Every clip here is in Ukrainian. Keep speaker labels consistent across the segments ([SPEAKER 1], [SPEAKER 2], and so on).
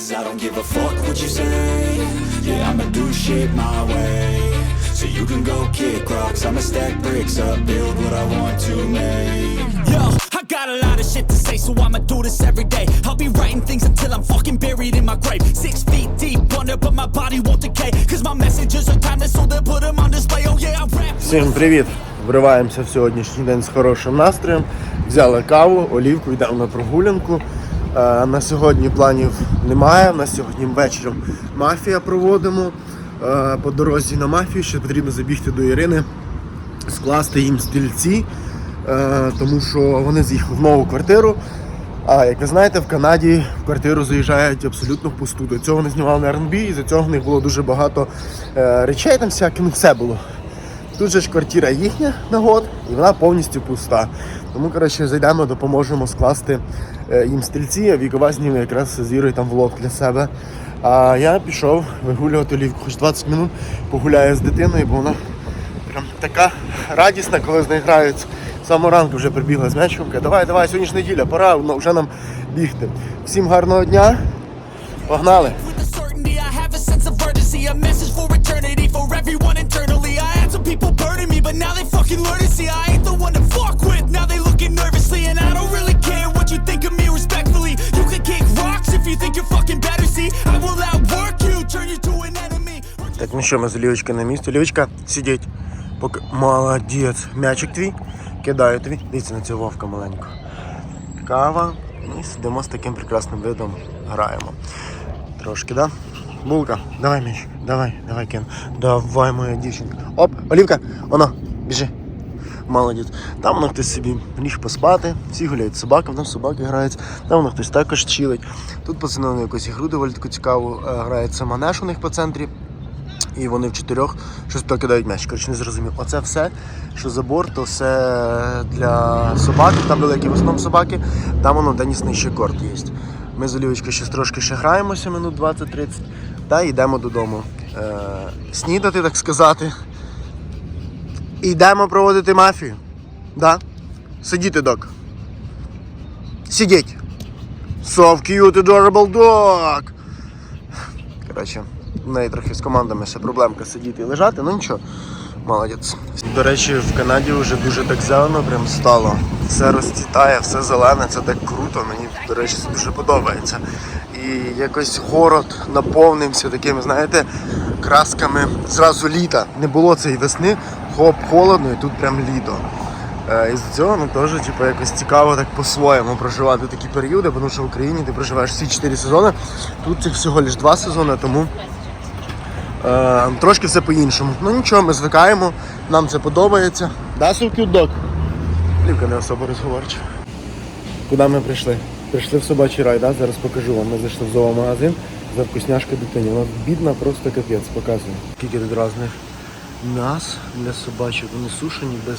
[SPEAKER 1] Cause I don't give a fuck what you say Yeah, I'ma do shit my way So you can go kick rocks I'ma stack bricks up, build what I want to make
[SPEAKER 2] Yo, I got a lot of shit to say, so I'ma do this every day. I'll be writing things until I'm fucking buried in my grave. Six feet deep under, but my body won't decay. Cause my messages are timeless, so they'll put them on display. Oh yeah, I rap.
[SPEAKER 3] Всім привіт! Вриваємося в сьогоднішній день з хорошим настроєм. Взяли каву, олівку, йдемо на прогулянку. Е, на сьогодні планів немає. На сьогодні вечором мафія проводимо. Е, по дорозі на мафію ще потрібно забігти до Ірини, скласти їм стільці, е, тому що вони з'їхали в нову квартиру. А як ви знаєте, в Канаді в квартиру заїжджають абсолютно пусту. До цього вони знімали на R&B, і за цього в них було дуже багато речей, там всяких, ну все було. Тут же ж квартира їхня на год, і вона повністю пуста. Тому, коротше, зайдемо, допоможемо скласти е, їм стільці, а вікова зніме якраз з Ірою там влог для себе. А я пішов вигулювати олівку, хоч 20 минут погуляю з дитиною, бо вона прям така радісна, коли з нею грають. Самого ранку вже прибігла з м'ячом, каже, давай, давай, сьогодні ж неділя, пора ну, вже нам бігти. Всім гарного дня, погнали!
[SPEAKER 2] People burning me, but now they fucking learn to see I ain't the one to fuck with. Now they looking nervously, and I don't really care what you think of me respectfully. You can kick rocks if you think you're fucking better. See, I will outwork you, turn you to an enemy.
[SPEAKER 3] Так, ну що, ми з Олівочкою на місці. Олівочка, сидіть. Поки... Молодець. М'ячик твій. Кидаю тобі. Дивіться на цього вовка маленьку. Кава. І сидимо з таким прекрасним видом. Граємо. Трошки, да? Булка, давай м'яч. Давай, давай, Кен. Давай, моя дівчинка. Оп, Олівка, воно, біжи. Молодець. Там воно хтось собі ліг поспати, всі гуляють з собаками, там собаки грають, там воно хтось також чилить. Тут пацани на якусь ігру доволі таку цікаву е, грається манеж у них по центрі. І вони в чотирьох щось кидають м'яч. Коротше, не зрозумів. Оце все, що забор, то все для собак. Там великі в основному собаки, там воно тенісний ще корт є. Ми з Олівочкою ще трошки ще граємося, минут 20-30, та йдемо додому. Е, снідати, так сказати. Йдемо проводити мафію. Да? Сидіти, док. Сидіть. So cute, adorable dog. Коротше, в неї трохи з командами ще проблемка сидіти і лежати, ну нічого, молодець. До речі, в Канаді вже дуже так зелено прям стало. Все розцвітає, все зелене, це так круто. Мені, до речі, це дуже подобається. І якось город наповнився такими, знаєте, красками зразу літа. Не було цієї весни, хоп, холодно, і тут прям літо. Е, І з цього ну, теж типу, якось цікаво так по-своєму проживати такі періоди, тому що в Україні ти проживаєш всі 4 сезони, тут цих всього лише 2 сезони, тому е, трошки все по-іншому. Ну нічого, ми звикаємо, нам це подобається. Да, док? Лівка не особо розговорча. Куди ми прийшли? Прийшли в собачий рай, да? зараз покажу вам. Ми зайшли в зоомагазин за вкусняшка дитині. Вона бідна, просто капець, показую. Скільки тут різних нас для собачок, вони сушені без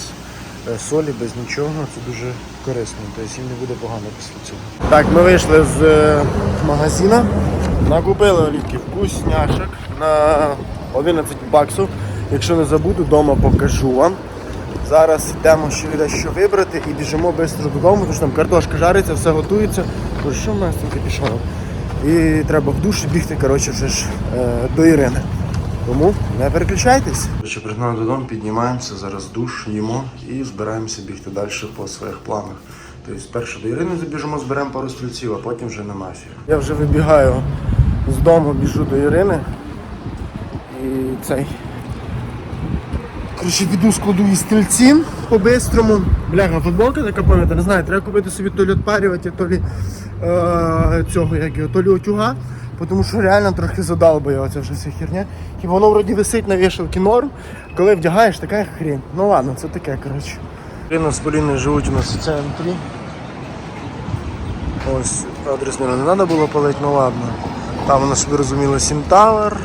[SPEAKER 3] солі, без нічого. Це дуже корисно, тобто їм не буде погано після цього. Так, ми вийшли з е, магазина, накупили олівки вкусняшок на 11 баксів. Якщо не забуду, вдома покажу вам. Зараз йдемо ще дещо вибрати і біжимо швидко додому, тому що там картошка жариться, все готується. Що в нас тільки пішов? І треба в душ бігти коротше, вже ж е, до Ірини. Тому не переключайтесь. Коротше, пригнали додому, піднімаємося, зараз душ, їмо і збираємося бігти далі по своїх планах. Тобто спершу до Ірини забіжимо, зберемо пару стрільців, а потім вже на мафію. Я вже вибігаю з дому, біжу до Ірини. І цей. Коротше, піду складу їй стільці по-бистрому. Бляха, футболка така пам'ятаєте, не знаю, треба купити собі то лі відпарювати, то лі е, цього, як його, то лі утюга, тому що реально трохи задалбає оця вже вся херня. І воно вроді висить на вішалці норм, коли вдягаєш, така хрень. Ну ладно, це таке, коротше. Ірина з Поліною живуть у нас в центрі. Ось адрес не треба було палити, ну ладно. Там у нас, ви розуміли, Сімтавер.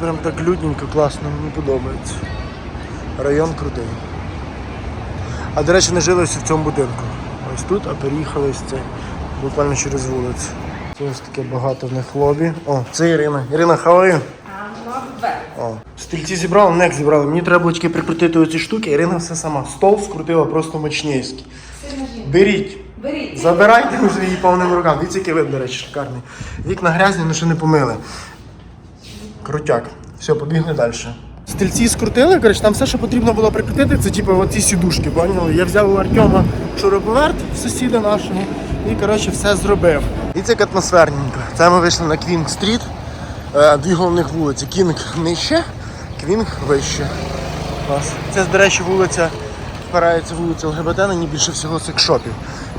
[SPEAKER 3] Прям так людненько, класно, мені подобається. Район крутий. А до речі, не жили ось в цьому будинку. Ось тут, а переїхали ось це буквально через вулицю. Це ось таке багато в них лобі. О, це Ірина. Ірина, хаваю. О, стільці зібрали, нек зібрали. Мені треба було тільки прикрутити оці штуки. Ірина все сама. Стол скрутила просто мощнейський. Беріть.
[SPEAKER 4] Беріть.
[SPEAKER 3] Забирайте вже її повним рукам. Дивіться, який вид, до речі, шикарний. Вікна грязні, але ще не помили. Крутяк. Все, побігли далі. Стільці скрутили, коротше, там все, що потрібно було прикрутити, це типу оці сідушки, поняли? Я взяв у Артема шуруповерт, сусіда нашого, і коротше все зробив. Дивіться, як атмосферненько. Це ми вийшли на Квінг стріт. Е, Дві головних вулиці. Кінг нижче, Квінг вище. Клас. Це, до речі, вулиця, впирається вулиця ЛГБТ, на ній більше всього секшопів.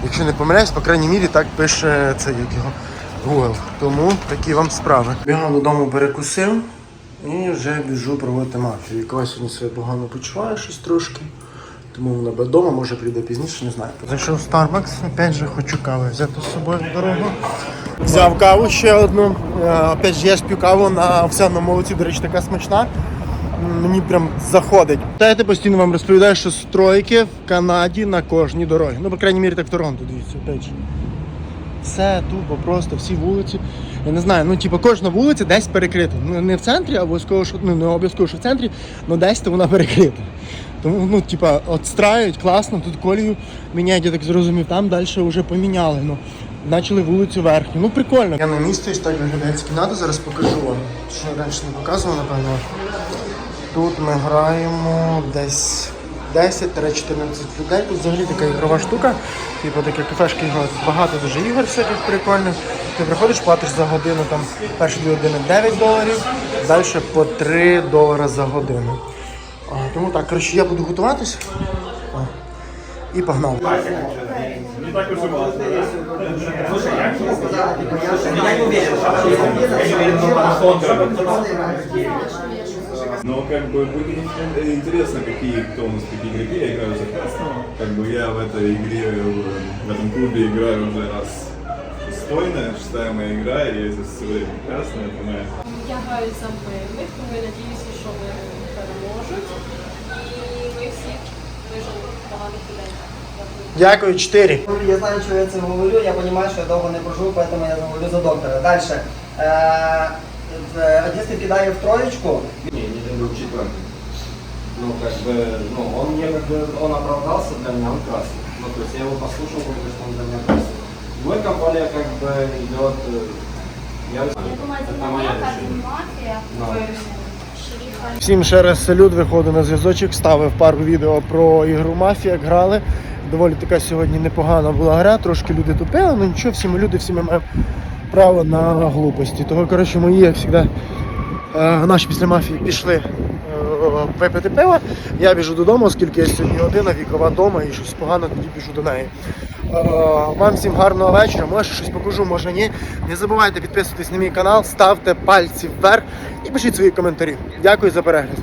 [SPEAKER 3] Якщо не помиляюсь, по крайній мірі так пише це як його Google. Тому такі вам справи. Бігав додому, перекусив і вже біжу проводити мафію. Яка сьогодні себе погано почуває щось трошки. Тому вона би вдома, може прийде пізніше, не знаю. Зайшов в Starbucks, опять же хочу кави взяти з собою в дорогу. Взяв каву ще одну. Е, Опять же, я ж п'ю каву на овсяному молоці, до речі, така смачна. Мені прям заходить. Та я постійно вам розповідаю, що стройки в Канаді на кожній дорогі. Ну, по крайній мірі, так в Торонто, дивіться, опять же. Все тупо, просто всі вулиці. Я не знаю, ну типу кожна вулиця десь перекрита. Ну не в центрі, а обов'язково, що ну не обов'язково, що в центрі, але десь то вона перекрита. Тому ну, типа, от страють, класно, тут колію міняють, я так зрозумів, там далі вже поміняли. Ну, почали вулицю верхню. Ну прикольно. Я на місці так виглядає кімната, зараз покажу вам. Що я раніше не показував, напевно. Тут ми граємо десь 10-14 людей. Тут взагалі така ігрова штука. Типу таке кафешки ігрові. Багато дуже ігор всяких прикольних. Ти приходиш, платиш за годину, там перші дві години 9 доларів, далі по 3 долари за годину. А, тому так, коротше, я буду готуватись і погнав. Не и мало.
[SPEAKER 5] Но как бы будет интересно, какие, кто у нас какие игроки. Я играю за красного. Как бы я в этой игре, в этом клубе играю уже раз стойная, шестая моя игра, и я здесь все время красная, понимаешь?
[SPEAKER 6] Я играю за МП, мы надеемся, что мы вони переможуть. І ми всі вижили поганих людей. Дякую.
[SPEAKER 3] Дякую, 4.
[SPEAKER 7] Я знаю, что я это говорю, я понимаю, что я долго не проживу, поэтому я говорю за доктора. Дальше. Э, в- Одесский кидаю в троечку.
[SPEAKER 8] Не, не люблю четвертый. Ну, как бы, ну, он мне как бы, он оправдался для меня, он красный. Ну, то есть я его послушал, потому что он для меня красный. Двойка более как бы идет, э, я не знаю, это моя решение. Ну.
[SPEAKER 3] Всім ще раз салют, виходу на зв'язочок, ставив пару відео про ігру Мафія, як грали. Доволі така сьогодні непогана була гра, трошки люди тупили, але нічого, всі ми люди, всі ми маємо право на глупості. Того, коротше, мої, як завжди, наші після мафії пішли е, випити пиво. Я біжу додому, оскільки я сьогодні один, а вікова вдома і щось погано тоді біжу до неї. Е, Вам всім гарного вечора, може щось покажу, може ні. Не забувайте підписуватись на мій канал, ставте пальці вверх і пишіть свої коментарі. Дякую за перегляд.